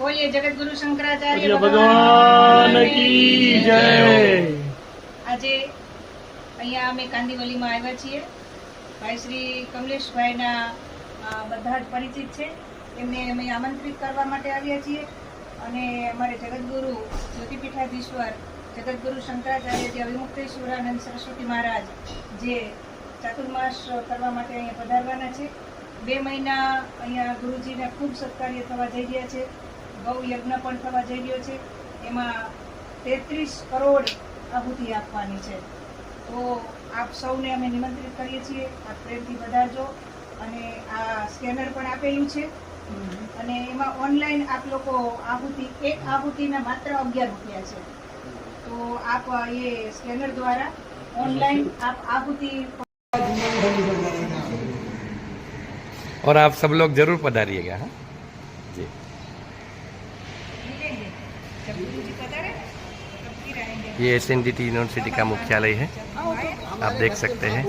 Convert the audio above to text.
બોલીએ જગતગુરુ શંકરાચાર્ય ભગવાન કી જય. આજે અહીંયા અમે કાંદીવલીમાં આવ્યા છીએ. ભાઈ શ્રી કમલેશભાઈના બધા જ પરિચિત છે. એમને અમે આમંત્રિત કરવા માટે આવ્યા છીએ. અને અમારે જગતગુરુ જ્યોતિપીઠાધીશ્વર જગતગુરુ શંકરાચાર્ય જે વિમુક્તેશ્વરાનંદ સરસ્વતી મહારાજ જે ચાતુર્માસ કરવા માટે અહીંયા પધારવાના છે. બે મહિના અહીંયા ગુરુજીને ખૂબ સત્કાર્ય થવા જઈ રહ્યા છે. ગૌ યજ્ઞ પણ થવા જઈ રહ્યો છે એમાં તેત્રીસ કરોડ આહુતિ આપવાની છે તો આપ સૌને અમે નિમંત્રિત કરીએ છીએ આપ પ્રેમથી વધારજો અને આ સ્કેનર પણ આપેલું છે અને એમાં ઓનલાઈન આપ લોકો આહુતિ એક આહુતિના માત્ર અગિયાર રૂપિયા છે તો આપ એ સ્કેનર દ્વારા ઓનલાઈન આપ આહુતિ और आप सब लोग जरूर पधारिएगा हाँ जी मिलेंगे ये S N D T university का मुख्यालय है। आप देख सकते हैं।